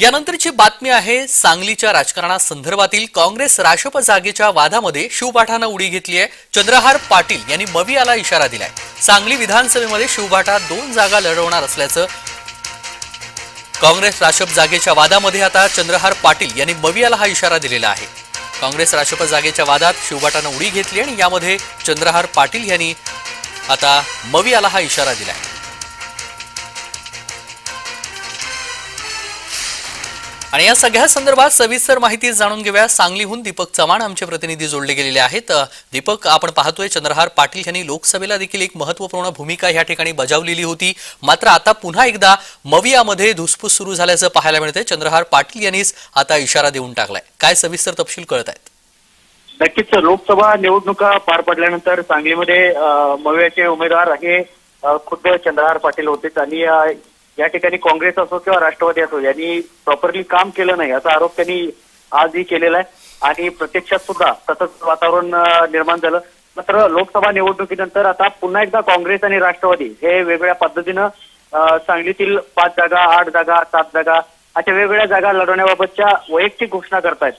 यानंतरची बातमी आहे सांगलीच्या राजकारणासंदर्भातील काँग्रेस राष्ट्रप जागेच्या वादामध्ये शिवभाठानं उडी घेतली आहे. चंद्रहार पाटील यांनी मवियाला इशारा दिलाय. सांगली विधानसभेमध्ये शिवभाठा दोन जागा लढवणार असल्याचं काँग्रेस राष्ट्रप जागेच्या वादामध्ये आता चंद्रहार पाटील यांनी मवियाला हा इशारा दिलेला आहे. काँग्रेस राष्ट्रप जागेच्या वादात शिवभाटानं उडी घेतली आणि यामध्ये चंद्रहार पाटील यांनी आता मवियाला हा इशारा दिला आहे आणि या सगळ्या संदर्भात सविस्तर माहिती जाणून घेऊया. सांगलीहून दीपक चव्हाण आमचे प्रतिनिधी जोडले गेलेले आहेत. दीपक आपण पाहतोय चंद्रहार पाटील यांनी लोकसभेला देखील एक महत्त्वपूर्ण भूमिका या ठिकाणी बजावलेली होती. मात्र आता पुन्हा एकदा मवियामध्ये धुसफूस सुरू झाल्याचं पाहायला मिळतंय. चंद्रहार पाटील यांनीच आता इशारा देऊन टाकलाय. काय सविस्तर तपशील कळत आहेत नक्कीच लोकसभा निवडणुका पार पडल्यानंतर सांगलीमध्ये अ, मवियाचे उमेदवार हे खुद्द चंद्रहार पाटील होते. आणि या ठिकाणी काँग्रेस असो किंवा राष्ट्रवादी असो यांनी प्रॉपरली काम केलं नाही असा आरोप त्यांनी आजही केलेला आहे. आणि प्रत्यक्षात सुद्धा तसंच वातावरण निर्माण झालं. मात्र लोकसभा निवडणुकीनंतर आता पुन्हा एकदा काँग्रेस आणि राष्ट्रवादी हे वेगवेगळ्या पद्धतीनं सांगलीतील पाच जागा आठ जागा सात जागा अशा वेगवेगळ्या जागा लढवण्याबाबतच्या वैयक्तिक घोषणा करतायत.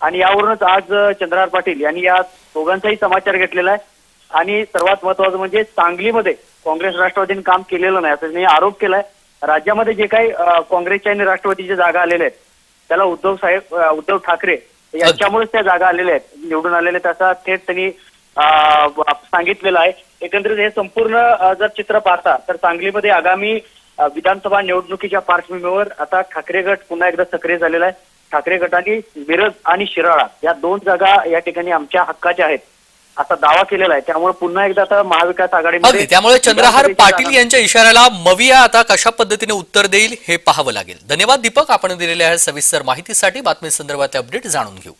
आणि यावरूनच आज चंद्रहार पाटील यांनी या दोघांचाही समाचार घेतलेला आहे. आणि सर्वात महत्वाचं म्हणजे सांगलीमध्ये काँग्रेस राष्ट्रवादीने काम केलेलं नाही असं त्यांनी आरोप केलाय. राज्यामध्ये जे काही काँग्रेसच्या आणि राष्ट्रवादीच्या जागा आलेल्या आहेत त्याला उद्धव साहेब उद्धव ठाकरे यांच्यामुळेच त्या जागा आलेल्या आहेत. निवडून आलेल्या आहेत थेट त्यांनी सांगितलेलं आहे. एकंदरीत हे संपूर्ण जर चित्र पाहता तर सांगलीमध्ये आगामी विधानसभा निवडणुकीच्या पार्श्वभूमीवर आता ठाकरे गट पुन्हा एकदा सक्रिय झालेला आहे. ठाकरे गटाने मिरज आणि शिराळा या दोन जागा या ठिकाणी आमच्या हक्काच्या आहेत. असा दावा केलेला आहे. त्यामुळे पुन्हा एकदा आता महाविकास आघाडीमध्ये अगदी. त्यामुळे चंद्रहार पाटील यांच्या इशाऱ्याला मविया आता कशा पद्धतीने उत्तर देईल हे पाहावं लागेल. धन्यवाद दीपक. आपण दिलेल्या सविस्तर माहितीसाठी बातमी संदर्भात अपडेट जाणून घेऊ.